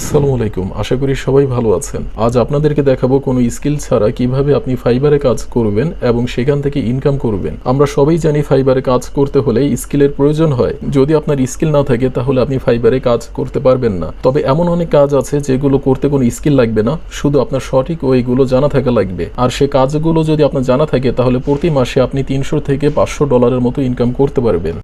আসসালামু আলাইকুম। আশা করি সবাই ভালো আছেন। আজ আপনাদেরকে দেখাবো কোনো স্কিল ছাড়া কীভাবে আপনি ফাইবারে কাজ করবেন এবং সেখান থেকে ইনকাম করবেন। আমরা সবাই জানি ফাইবারে কাজ করতে হলে স্কিলের প্রয়োজন হয়। যদি আপনার স্কিল না থাকে, তাহলে আপনি ফাইবারে কাজ করতে পারবেন না। তবে এমন অনেক কাজ আছে যেগুলো করতে কোনো স্কিল লাগবে না, শুধু আপনার সঠিক ওইগুলো জানা থাকা লাগবে। আর সে কাজগুলো যদি আপনার জানা থাকে, তাহলে প্রতি মাসে আপনি তিনশো থেকে পাঁচশো ডলারের মতো ইনকাম করতে পারবেন।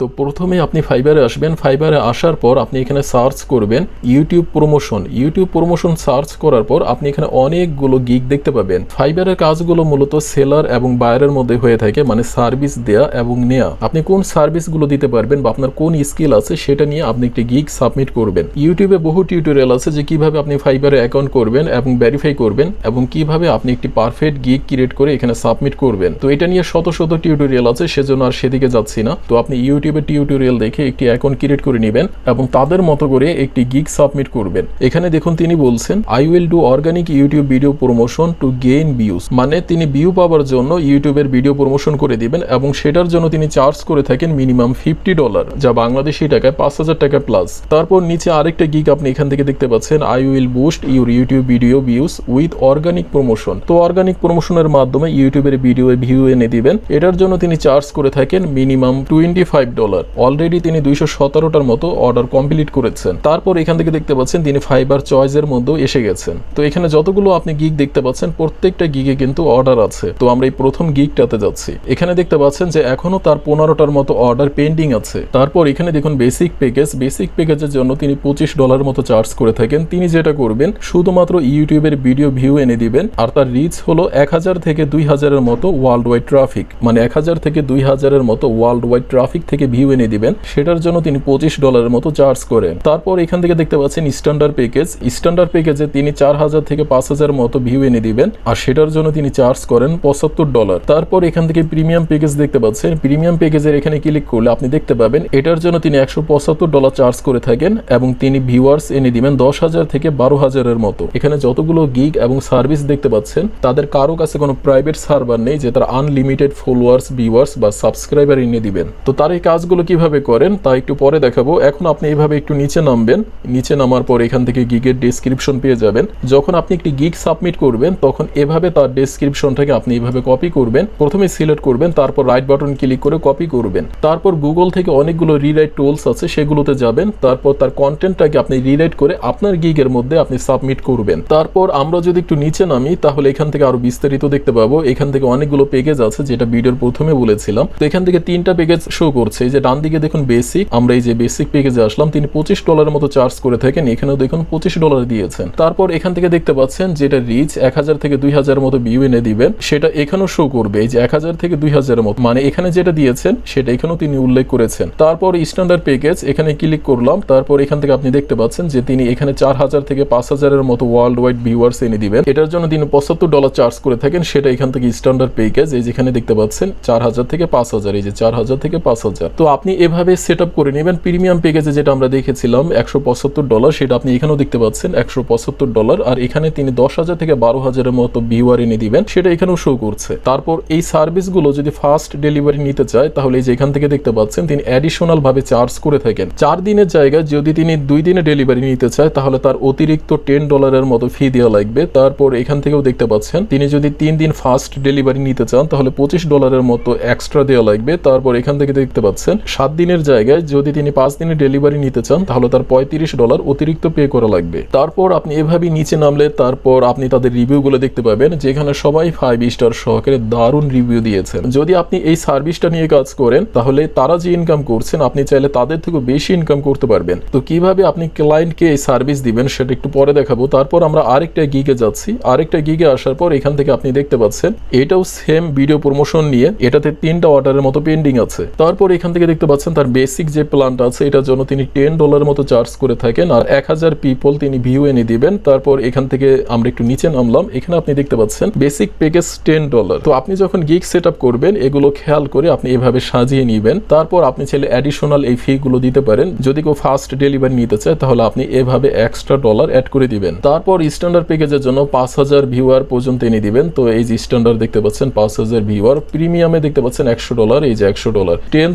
তো প্রথমে আপনি ফাইবারে আসবেন। ফাইবারে আসার পর আপনি এখানে সার্চ করবেন YouTube promotion YouTube promotion search করার পর আপনি এখানে অনেকগুলো গিগ দেখতে পাবেন। ফাইবারের কাজগুলো মূলত সেলার এবং বায়ারের মধ্যে হয়ে থাকে মানে সার্ভিস দেয়া এবং নেয়া। আপনি কোন সার্ভিসগুলো দিতে পারবেন বা আপনার কোন স্কিল আছে সেটা নিয়ে আপনি একটি গিগ সাবমিট করবেন। ইউটিউবে বহু টিউটোরিয়াল আছে যে কীভাবে আপনি ফাইবারে অ্যাকাউন্ট করবেন এবং ভেরিফাই করবেন এবং কীভাবে আপনি একটি পারফেক্ট গিগ ক্রিয়েট করে এখানে সাবমিট করবেন। তো এটা নিয়ে শত শত টিউটোরিয়াল আছে, সেজন্য আর সেদিকে যাচ্ছি না। তো আপনি ইউটিউবে টিউটোরিয়াল দেখে একটি অ্যাকাউন্ট ক্রিয়েট করে নেবেন এবং তাদের মতো করে একটি গিগ সাবমিট করবেন। এখানে দেখুন তিনি বলছেন I will do organic YouTube video promotion to gain views মানে তিনি ভিউ পাওয়ার জন্য ইউটিউবের ভিডিও প্রমোশন করে দিবেন এবং সেটার জন্য তিনি চার্জ করে থাকেন মিনিমাম ফিফটি ডলার যা বাংলাদেশি টাকায় পাঁচ হাজার টাকা প্লাস তারপর নিচে আরেকটা গিগ আপনি এখান থেকে দেখতে পাচ্ছেন I will boost your YouTube video views with organic promotion তো অর্গানিক প্রমোশনের মাধ্যমে ইউটিউবের ভিডিও ভিউ এনে দিবেন। এটার জন্য তিনি চার্জ করে থাকেন minimum twenty five dollar. Already তিনি দুইশো সতেরোটার মতো অর্ডার কমপ্লিট করেছেন। তারপর এখান থেকে দেখতে পাচ্ছেন তিনি ফাইবার চয়েসের মধ্যেও এসে গেছেন। তো এখানে যতগুলো আপনি গিগ দেখতে পাচ্ছেন, প্রত্যেকটা গিগে কিন্তু অর্ডার আছে। তো আমরা এই প্রথম গিগটাতে যাচ্ছি। এখানে দেখতে পাচ্ছেন যে এখনও তার পনেরোটার মতো অর্ডার পেন্ডিং আছে। তারপর এখানে দেখুন বেসিক প্যাকেজ বেসিক প্যাকেজের জন্য তিনি পঁচিশ ডলার মতো চার্জ করে থাকেন। তিনি যেটা করবেন, শুধুমাত্র ইউটিউবের ভিডিও ভিউ এনে দিবেন। আর তার রিচ হলো এক হাজার থেকে দুই হাজারের মতো ওয়ার্ল্ড ওয়াইড ট্রাফিক মানে এক হাজার থেকে দুই হাজারের মতো ওয়ার্ল্ড ওয়াইড ট্রাফিক থেকে ভিউ এনে দিবেন, সেটার জন্য তিনি পঁচিশ ডলারের মতো চার্জ করেন। তারপর এখান থেকে দেখতে পাচ্ছেন স্ট্যান্ডার্ড প্যাকেজ স্ট্যান্ডার্ড প্যাকেজে তিনি চার হাজার থেকে পাঁচ হাজার মতো ভিউ এনে দিবেন, আর সেটার জন্য তিনি চার্জ করেন পঁচাত্তর ডলার তারপর এখান থেকে প্রিমিয়াম প্যাকেজ দেখতে পাচ্ছেন। প্রিমিয়াম প্যাকেজের এখানে ক্লিক করলে আপনি দেখতে পাবেন, এটার জন্য তিনি একশো পঁচাত্তর ডলার চার্জ করে থাকেন, এবং তিনি ভিউয়ার্স এনে দিবেন দশ হাজার থেকে বারো হাজারের মতো। এখানে যতগুলো গিগ এবং সার্ভিস দেখতে পাচ্ছেন, তাদের কারও কাছে কোনো প্রাইভেট সার্ভার নেই যে তারা আনলিমিটেড ফলোয়ার্স ভিউয়ার্স বা সাবস্ক্রাইবার এনে দিবেন। তো তার এই কাজগুলো কীভাবে করেন তা একটু পরে দেখাবো। এখন আপনি এইভাবে একটু নিচে নামবেন। নিচে নামার পর এখান থেকে গিগের ডেসক্রিপশন পেয়ে যাবেন। যখন আপনি একটি গিগ সাবমিট করবেন, তখন এভাবে তার ডেসক্রিপশনটাকে আপনি এইভাবে কপি করবেন। প্রথমে সিলেক্ট করবেন, তারপর রাইট বাটন ক্লিক করে কপি করবেন। তারপর গুগল থেকে অনেকগুলো রিরাইট টুলস আছে, সেগুলোতে যাবেন। তারপর তার কন্টেন্টটাকে আপনি রিরাইট করে আপনার গিগের মধ্যে আপনি সাবমিট করবেন। তারপর আমরা যদি একটু নিচে নামি, তাহলে এখান থেকে আরও বিস্তারিত দেখতে পাবো। এখান থেকে অনেকগুলো প্যাকেজ আছে, যেটা ভিডিওর প্রথমে বলেছিলাম। তো এখান থেকে তিনটা প্যাকেজ শো করছে। এই যে ডান দিকে দেখুন বেসিক আমরা এই যে বেসিক প্যাকেজে আসলাম, তিনি পঁচিশ ডলারের মতো চার্জ করে থাকেন, এখানেও দেখুন পঁচিশ ডলার দিয়েছেন। তারপর এখান থেকে দেখতে পাচ্ছেন যেটা রিচ এক হাজার থেকে দুই হাজার মতো ভিউ এনে দিবেন। সেটা এখানেও শো করবে, এই যে এক হাজার থেকে দুই হাজারের মতো। মানে এখানে যেটা দিয়েছেন, সেটা এখানেও তিনি উল্লেখ করেছেন। তারপর স্ট্যান্ডার্ড প্যাকেজ এখানে ক্লিক করলাম। তারপর এখান থেকে আপনি দেখতে পাচ্ছেন যে তিনি এখানে চার হাজার থেকে পাঁচ হাজারের মতো ওয়ার্ল্ড ওয়াইড ভিউয়ার্স এনে দিবেন। এটার জন্য তিনি পঁচাত্তর ডলার চার্জ করে থাকেন। সেটা এখান থেকে স্ট্যান্ডার্ড প্যাকেজ এই যেখানে দেখতে পাচ্ছেন, চার হাজার থেকে পাঁচ হাজার, এই যে চার হাজার থেকে পাঁচ হাজার। তো আপনি এভাবে সেট আপ করে নেবেন। প্রিমিয়াম প্যাকেজে যেটা আমরা দেখেছিলাম, একশো পঁচাত্তর ডলার সেটা আপনি এখানেও দেখতে পাচ্ছেন, একশো পঁচাত্তর ডলার আর এখানে তিনি দশ হাজার থেকে বারো হাজারের মতো ভিউয়ার এনে দিবেন, সেটা এখানেও শো করছে। তারপর এই সার্ভিসগুলো যদি ফার্স্ট ডেলিভারি নিতে চায়, তাহলে এই যে এখান থেকে দেখতে পাচ্ছেন, তিনি অ্যাডিশনাল ভাবে চার্জ করে থাকেন। চার দিনের জায়গায় যদি তিনি দুই দিনে ডেলিভারি নিতে চায়, তাহলে তার অতিরিক্ত টেন ডলারের মতো ফি দেওয়া লাগবে। তারপর এখান থেকেও দেখতে পাচ্ছেন, তিনি যদি তিন দিন ফাস্ট ডেলিভারি নিতে চান, তাহলে পঁচিশ ডলারের মতো এক্সট্রা দেওয়া লাগবে। তারপর এখান থেকে দেখতে পাচ্ছেন সাত দিনের জায়গায় যদি তিনি পাঁচ দিনের ডেলিভারি নিতে চান, তাহলে তার পঁয়ত্রিশ ডলার অতিরিক্ত পে করা লাগবে। তারপর আপনি এভাবেই নিচে নামলে, তারপর আপনি তাদের রিভিউগুলো দেখতে পাবেন, যেখানে সবাই ফাইভ স্টার সহকারে দারুণ রিভিউ দিয়েছেন। যদি আপনি এই সার্ভিসটা নিয়ে কাজ করেন, তাহলে তারা যে ইনকাম করছেন, আপনি চাইলে তাদের থেকে বেশি ইনকাম করতে পারবেন। তো কীভাবে আপনি ক্লায়েন্টকে এই সার্ভিস দিবেন, সেটা একটু পরে দেখাবো। তারপর আমরা আরেকটা গিগে যাচ্ছি। আরেকটা গিগে আসার পর এখান থেকে আপনি দেখতে পাচ্ছেন, এটাও সেম ভিডিও প্রমোশন নিয়ে, এটাতে তিনটা অর্ডারের মতো পেন্ডিং আছে। তারপর এখান থেকে দেখতে পাচ্ছেন তার বেসিক যে প্ল্যানটা আছে, এটার জন্য তিনি টেন ডলারের মতো চার্জ করে থাকেন। আর এক হাজার পিপল তিনি ভিউ এনে দিবেন। তারপর এখান থেকে আমরা একটু নিচে নামলাম। এখানে আপনি দেখতে পাচ্ছেন বেসিক প্যাকেজ টেন ডলার তো আপনি যখন গিগ সেট করবেন, এগুলো খেয়াল করে আপনি এভাবে সাজিয়ে নিবেন। তারপর আপনি চাইলে অ্যাডিশনাল এই ফি গুলো দিতে পারেন। যদি কেউ ফার্স্ট ডেলিভারি নিতে চায়, তাহলে আপনি এভাবে এক্সট্রা ডলার অ্যাড করে দিবেন। তারপর স্ট্যান্ডার্ড প্যাকেজের জন্য পাঁচ হাজার ভিউয়ার পর্যন্ত এনে দিবেন। তো এই যে স্ট্যান্ডার্ড দেখতে পাচ্ছেন, পাঁচ হাজার ভিউয়ার প্রিমিয়ামে দেখতে পাচ্ছেন একশো ডলার এই যে একশো ডলার টেন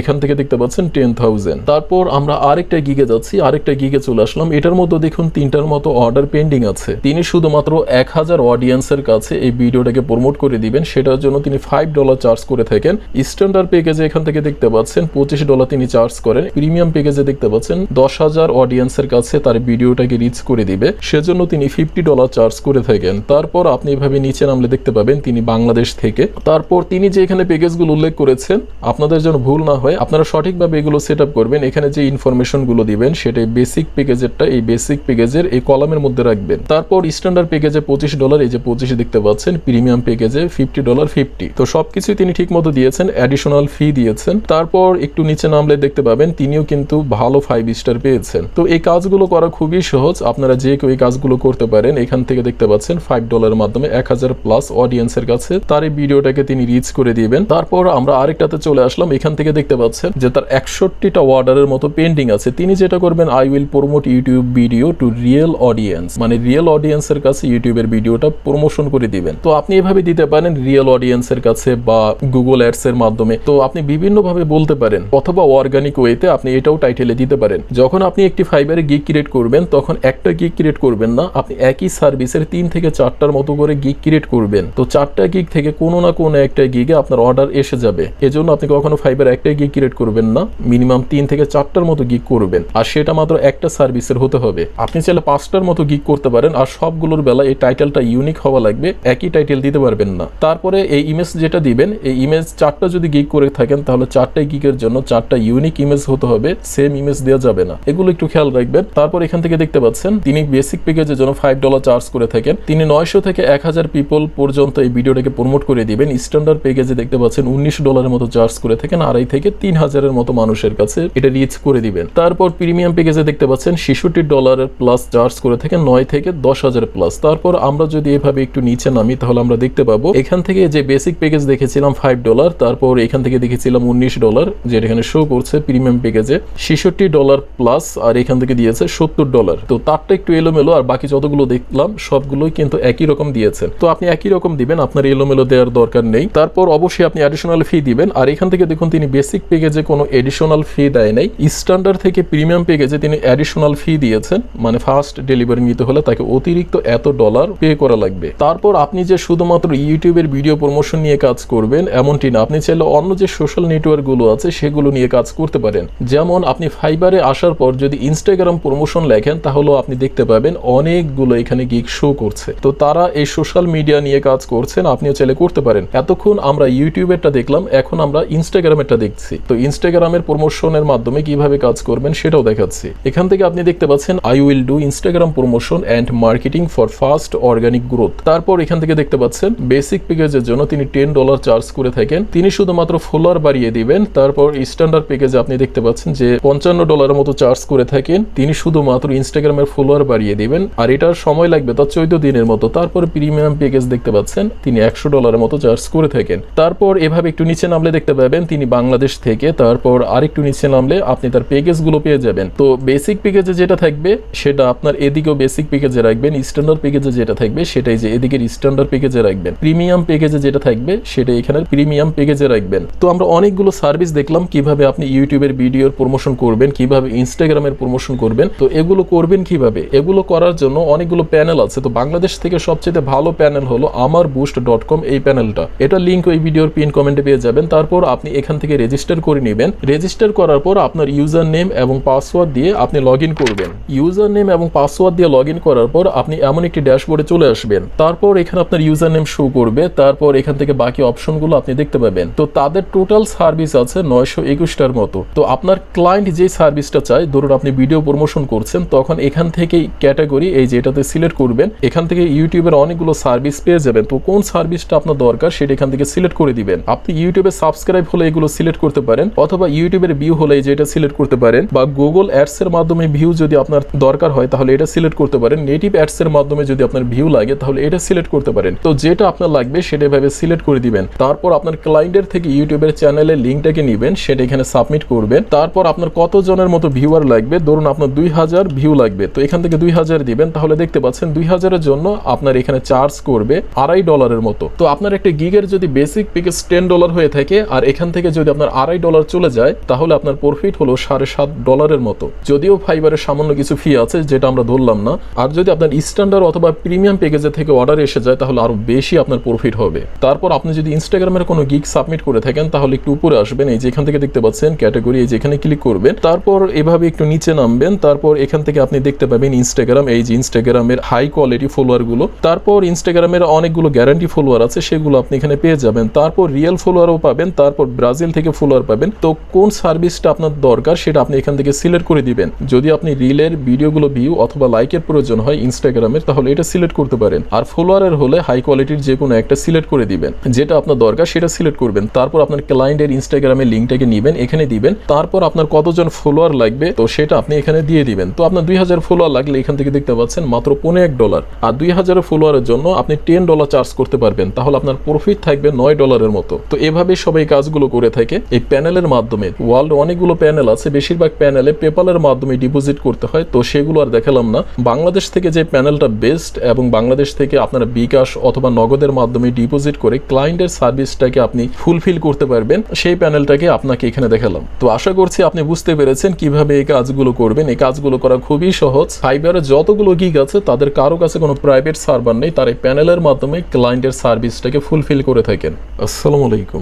এখান থেকে দেখতে পাচ্ছেন টেন থাউজেন্ড তারপর আমরা আরেকটা গিগে যাচ্ছি, আরেকটা গিগে চলে আসলাম। এটার মধ্যে দেখুন তিনটার মতো অর্ডার পেন্ডিং আছে। তিনি শুধুমাত্র এক হাজার অডিয়েন্সের কাছে এই ভিডিওটাকে প্রমোট করে দিবেন। সেটার জন্য তিনি ফাইভ ডলার চার্জ করে থাকেন। স্ট্যান্ডার্ড প্যাকেজে এখান থেকে দেখতে পাচ্ছেন পঁচিশ ডলার তিনি চার্জ করেন। প্রিমিয়াম প্যাকেজে দেখতে পাচ্ছেন দশ হাজার অডিয়েন্সের কাছে তার ভিডিওটাকে রিচ করে দিবে। সেজন্য তিনি ফিফটি ডলার চার্জ করে থাকেন। তারপর আপনি এভাবে নিচে নামলে দেখতে পাবেন তিনি বাংলাদেশ থেকে। তারপর তিনি যে এখানে প্যাকেজগুলো উল্লেখ করেছেন, আপনাদের যেন ভুল না হয় আপনারা সঠিকভাবে এগুলো সেট করবেন। এখানে যে ইনফরমেশনগুলো দিবেন সেটাই বেসিক প্যাকেজেরটা এই বেসিক প্যাকেজের এই কলামের মধ্যে রাখবেন। তারপর স্ট্যান্ডার্ড প্যাকেজে পঁচিশ ডলার এই যে পঁচিশ দেখতে পাচ্ছেন প্রিমিয়াম প্যাকেজে ফিফটি ডলার ফিফটি তো সবকিছুই তিনি ঠিক মতো দিয়েছেন অ্যাডিশনাল ফি দিয়েছেন। তারপর একটু নিচে নামলে দেখতে পাবেন, তিনিও কিন্তু ভালো ফাইভ স্টার পেয়েছেন। তো এই কাজগুলো করা খুবই সহজ। আপনারা যে কেউ এই কাজগুলো করতে পারেন, এখান থেকে দেখতে পাচ্ছেন ফাইভ ডলার মাধ্যমে এক হাজার প্লাস অডিয়েন্সের কাছে। তার এই ভিডিওটাকে তিনি রিচ করে দিবেন। তারপর আমরা আরেকটাতে চলে আসলাম, এখান থেকে দেখতে পাচ্ছেন যে তার একষট্টিটা অর্ডারের মতো পেন্ডিং আছে। তিনি যেটা করবেন I will promote YouTube video to real audience মানে রিয়েল অডিয়েন্সের কাছে ইউটিউবের ভিডিওটা প্রমোশন করে দিবেন। তো আপনি এভাবে দিতে পারেন রিয়েল অডিয়েন্সের কাছে বা গুগল অ্যাডস এর মাধ্যমে। তো আপনি বিভিন্ন ভাবে বলতে পারেন অথবা অর্গানিক ওয়েতে আপনি এটাও টাইটেলে দিতে পারেন। যখন আপনি একটি ফাইবারে গিগ ক্রিয়েট করবেন, তখন একটা গিগ ক্রিয়েট করবেন না, আপনি একই সার্ভিসের তিন থেকে চারটার মতো করে গিগ ক্রিয়েট করবেন। তো চারটা গিগ থেকে কোনো না কোনো একটা গিগে আপনার অর্ডার এসে যাবে। এজন্য আপনি কখনো ফাইবার একটাই গিগ ক্রিয়েট করবেন না মিনিমাম তিন থেকে চারটার মতো গিগ করবেন। আর সেটা মাত্র একটা সার্ভিসের হতে হবে। আপনি চাইলে পাঁচটার মতো গিগ করতে পারেন, আর সবগুলোর বেলা এই টাইটেলটা ইউনিক হওয়া লাগবে, একই টাইটেল দিতে পারবেন না। তারপরে এই ইমেজ যেটা দিবেন, এই ইমেজ চারটা যদি গিগ করে থাকেন, তাহলে চারটাই গিগের জন্য চারটা ইউনিক ইমেজ হতে হবে সেম ইমেজ দেওয়া যাবে না। এগুলো একটু খেয়াল রাখবেন। তারপর এখান থেকে দেখতে পাচ্ছেন, তিনি বেসিক প্যাকেজের জন্য ফাইভ ডলার চার্জ করে থাকেন। তিনি নয়শো থেকে এক হাজার পিপল পর্যন্ত এই ভিডিওটাকে প্রমোট করে দিবেন। স্ট্যান্ডার্ড প্যাকেজে দেখতে পাচ্ছেন, উনিশ ডলারের মতো চার্জ করে থাকেন। আড়াই থেকে তিন হাজারের মতো মানুষের কাছে এটা রিচ করে দিবেন। তারপর প্রিমিয়াম প্যাকেজে দেখতে পাচ্ছেন ছেষট্টি ডলারের প্লাস চার্জ করে থাকেন নয় থেকে দশ হাজার প্লাস তারপর আমরা যদি এভাবে একটু নিচে নামি, তাহলে আমরা দেখতে পাবো এখান থেকে যে বেসিক প্যাকেজ দেখেছিলাম ফাইভ ডলার তারপর এখান থেকে দেখেছিলাম উনিশ ডলার যেটা এখানে শো করছে প্রিমিয়াম প্যাকেজে ছেষট্টি ডলার প্লাস আর এখান থেকে দিয়েছে সত্তর ডলার তো তারটা একটু এলোমেলো, আর বাকি যতগুলো দেখলাম, সবগুলোই কিন্তু একই রকম দিয়েছেন। তো আপনি একই রকম দিবেন, আপনার এলোমেলো দেওয়ার দরকার নেই। তারপর অবশ্যই আপনি অ্যাডিশনাল ফি দিবেন। আর এখান থেকে দেখুন তিনি বেসিক প্যাকেজে কোনো এডিশনাল ফি দেয় নাই। স্ট্যান্ডার্ড থেকে প্রিমিয়াম প্যাকেজে তিনি অ্যাডিশনাল ফি দিয়েছেন মানে ফার্স্ট ডেলিভারি নিতে হলে তাকে অতিরিক্ত এত ডলার পে করা লাগবে। তারপর আপনি যে শুধুমাত্র ইউটিউবের ভিডিও প্রমোশন নিয়ে কাজ করবেন, এমনটি না। আপনি চাইলে অন্য যে সোশ্যাল নেটওয়ার্কগুলো আছে, সেগুলো নিয়ে কাজ করতে পারেন। যেমন আপনি ফাইবারে আসার পর যদি ইনস্টাগ্রাম প্রমোশন লেখেন, তাহলেও আপনি দেখতে পাবেন অনেকগুলো এখানে গিগ শো করছে। তো তারা এই সোশ্যাল মিডিয়া নিয়ে কাজ করছেন, আপনিও চাইলে করতে পারেন। এতক্ষণ আমরা ইউটিউবেরটা দেখলাম, এখন আমরা ইনস্টাগ্রামেরটা দেখছি। তো ইনস্টাগ্রামের প্রমোশনের মাধ্যমে কীভাবে কাজ করবেন সেটাও দেখাচ্ছি। এখান থেকে আপনি দেখতে পাচ্ছেন I will do Instagram promotion and marketing for fast organic growth তারপর এখান থেকে দেখতে পাচ্ছেন বেসিক প্যাকেজের জন্য তিনি টেন ডলার চার্জ করে থাকেন। তিনি শুধুমাত্র ফলোয়ার বাড়িয়ে দিবেন। তারপর স্ট্যান্ডার্ড প্যাকেজে আপনি দেখতে পাচ্ছেন যে পঞ্চান্ন ডলারের মতো চার্জ করে থাকেন। তিনি শুধুমাত্র ইনস্টাগ্রামের ফলোয়ার বাড়িয়ে দিবেন। আর এটার সময় লাগবে তার চোদ্দ দিনের মতো। তারপর প্রিমিয়াম প্যাকেজ দেখতে পাচ্ছেন, তিনি একশো ডলারের মতো চার্জ করে থাকেন। তারপর এভাবে একটু নিচে নামলে দেখতে পাবেন, তিনি বাংলাদেশ থেকে, তারপর আরেকটু নিচে নামলে আপনি তার প্যাকেজগুলো পেয়ে যাবেন। তো বেসিক প্যাকেজে যেটা থাকবে, সেটা আপনার এদিকেও বেসিক প্যাকেজে রাখবেন স্ট্যান্ডার্ড প্যাকেজে যেটা থাকবে, সেটাই যে এদিকের স্ট্যান্ডার্ড প্যাকেজে রাখবেন। প্রিমিয়াম প্যাকেজে যেটা থাকবে, সেটা এখানে প্রিমিয়াম প্যাকেজে রাখবেন। তো আমরা অনেকগুলো সার্ভিস দেখলাম, কীভাবে আপনি ইউটিউবের ভিডিওর প্রমোশন করবেন, কীভাবে ইনস্টাগ্রামের প্রমোশন করবেন। তো এগুলো করবেন কীভাবে? এগুলো করার জন্য অনেকগুলো প্যানেল আছে। তো বাংলাদেশ থেকে সবচেয়ে ভালো প্যানেল হলো আমার বুস্ট ডট কম এই প্যানেলটা এটা লিঙ্ক ওই ভিডিওর পিন কমেন্টে পেয়ে যাবেন। তারপর আপনি এখান থেকে রেজিস্টার করে নেবেন। রেজিস্টার করার পর আপনার ইউজার নেম এবং পাসওয়ার্ড দিয়ে আপনি লগ করবেন। ইউজার নেম এবং পাসওয়ার্ড দিয়ে লগ করার পর আপনি এমন একটি ড্যাশবোর্ডে চলে আসবেন। তারপর এখানে আপনার ইউজার নেম শো করবে। তারপর এখান থেকে বাকি অপশনগুলো আপনি দেখতে পাবেন। তো তাদের টোটাল সার্ভিস আছে নয়শো একুশটার মতো। তো আপনার ক্লায়েন্ট যে সার্ভিসটা চায়, ধরুন আপনি ভিডিও প্রমোশন করছেন, তখন এখান থেকেই ক্যাটাগরি এই যেটাতে সিলেক্ট করবেন, এখান থেকে ইউটিউবের অনেকগুলো সার্ভিস পেয়ে যাবেন। তো কোন সার্ভিসটা আপনার দরকার, সেটা এখান থেকে সিলেক্ট করে দিবেন। আপনি ইউটিউবে সাবস্ক্রাইব হলে এগুলো সিলেক্ট করতে পারেন, অথবা ইউটিউবের ভিউ হলে যে এটা সিলেক্ট করতে পারেন, বা গুগল অ্যাডস এর মাধ্যমে ভিউ যদি আপনার দরকার হয়, তাহলে এটা সিলেক্ট করতে পারেন। নেটিভ অ্যাডস এর মাধ্যমে যদি আপনার ভিউ লাগে, তাহলে এটা সিলেক্ট করতে পারেন। তো যেটা আপনার লাগবে, সেটা এভাবে সিলেক্ট করে দিবেন। তারপর আপনার ক্লায়েন্টের থেকে ইউটিউবের চ্যানেলের লিঙ্কটাকে নেবেন, সেটা এখানে সাবমিট করবেন। তারপর আপনার কত জনের মতো ভিউয়ার লাগবে? ধরুন আপনার দুই হাজার ভিউ লাগবে। তো এখান থেকে দুই হাজার দিবেন, তাহলে দেখতে পাচ্ছেন দুই হাজারের জন্য আপনার এখানে চার্জ করবে আড়াই ডলারের মতো। তো আপনার একটা গিগের যদি বেসিক প্যাকেজ টেন ডলার হয়ে থাকে, আর এখান থেকে যদি আপনার আড়াই ডলার চলে যায়, তাহলে আপনার প্রফিট হলো সাড়ে সাত ডলারের মতো। যদিও ফাইবারের সামান্য কিছু ফি আছে, যেটা আমরা ধরলাম না। আর যদি আপনার স্ট্যান্ডার্ড অথবা প্রিমিয়াম প্যাকেজে থেকে অর্ডার এসে যায়, তাহলে আরও বেশি আপনার প্রফিট হবে। তারপর আপনি যদি ইনস্টাগ্রামের কোনো গিগ সাবমিট করে থাকেন, তাহলে একটু উপরে আসবেন, এই যেখান থেকে দেখতে পাচ্ছেন ক্যাটাগরি এই যেখানে ক্লিক করবেন। তারপর এভাবে একটু নিচে নামবেন। তারপর এখান থেকে আপনি দেখতে পাবেন ইনস্টাগ্রাম এই যে ইনস্টাগ্রামের হাই কোয়ালিটি ফলোয়ারগুলো। তারপর ইনস্টাগ্রামের অনেকগুলো গ্যারান্টি ফলোয়ার আছে, সেগুলো আপনি এখানে পেয়ে যাবেন। তারপর রিয়েল ফলোয়ারও পাবেন। তারপর ব্রাজিল থেকে ফলোয়ার পাবেন। তো কোন সার্ভিসটা আপনার দরকার সেটা আপনি এখান থেকে সিলেক্ট করে দিবেন। যদি আপনি রিলের ভিডিওগুলো ভিউ অথবা লাইকের প্রয়োজন হয় ইনস্টাগ্রামের, তাহলে এটা সিলেক্ট করতে পারেন। আর ফলোয়ারের হলে হাই কোয়ালিটির যে কোনো একটা সিলেক্ট করে দিবেন। যেটা আপনার দরকার সেটা সিলেক্ট করবেন। তারপর আপনার ক্লায়েন্টের ইনস্টাগ্রামের লিঙ্কটাকে নিবেন, এখানে দিবেন। তারপর আপনার কতজন ফলোয়ার লাগবে, তো সেটা আপনি এখানে দিয়ে দিবেন। তো আপনার দুই হাজার ফলোয়ার লাগলে এখান থেকে দেখতে পাচ্ছেন মাত্র পনেরো এক ডলার। আর দুই হাজার ফলোয়ারের জন্য আপনি টেন ডলার চার্জ করতে পারবেন। তাহলে আপনার প্রফিট থাকবে নয় ডলারের মতো। তো এভাবে সবাই কাজগুলো করে থাকে এই প্যানেলের মাধ্যমে। ওয়ার্ল্ড অনেকগুলো প্যানেল আছে, বেশিরভাগ প্যানেলে পেপালের মাধ্যমে ডিপোজিট করতে হয়, তো সেগুলো আর দেখালাম না। বাংলাদেশ থেকে যে প্যানেলটা বেস্ট এবং বাংলাদেশ থেকে আপনারা বিকাশ অথবা নগদের মাধ্যমে ডিপোজিট করে ক্লায়েন্টের সার্ভিসটাকে আপনি ফুলফিল করতে পারবেন, সেই প্যানেলটাকে আপনাকে এখানে দেখালাম। তো আশা করছি আপনি বুঝতে পেরেছেন কীভাবে এই কাজগুলো করবেন। এই কাজগুলো করা খুবই সহজ। ফাইবারের যতগুলো গিগ আছে, তাদের কারও কাছে কোনো প্রাইভেট সার্ভার নেই, তার এই প্যানেলের মাধ্যমে ক্লায়েন্টের সার্ভিসটাকে ফুলফিল করে থাকেন। আসসালামু আলাইকুম।